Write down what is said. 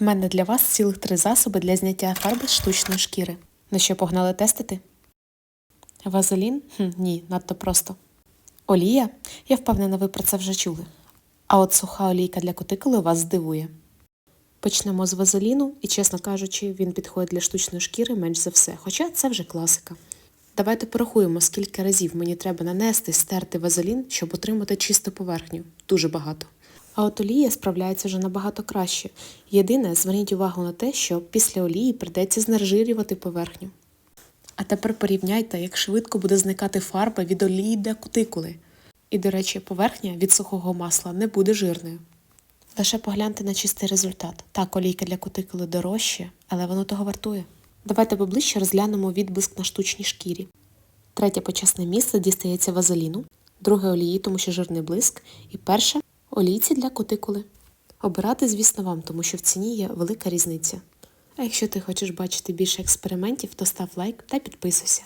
В мене для вас цілих три засоби для зняття фарби з штучної шкіри. На що погнали тестити? Вазелін? Хм, ні, надто просто. Олія? Я впевнена, ви про це вже чули. А от суха олійка для кутикули вас здивує. Почнемо з вазеліну, і, чесно кажучи, він підходить для штучної шкіри менш за все, хоча це вже класика. Давайте порахуємо, скільки разів мені треба нанести, стерти вазелін, щоб отримати чисту поверхню. Дуже багато. А от олія справляється вже набагато краще. Єдине, зверніть увагу на те, що після олії прийдеться знержирювати поверхню. А тепер порівняйте, як швидко буде зникати фарба від олії для кутикули. І, до речі, поверхня від сухого масла не буде жирною. Лише погляньте на чистий результат. Так, олійка для кутикули дорожче, але воно того вартує. Давайте поближче розглянемо відблиск на штучній шкірі. Третє почесне місце дістається вазеліну, друге олії, тому що жирний блиск, і перше олійці для кутикули. Обирати, звісно, вам, тому що в ціні є велика різниця. А якщо ти хочеш бачити більше експериментів, то став лайк та підписуйся.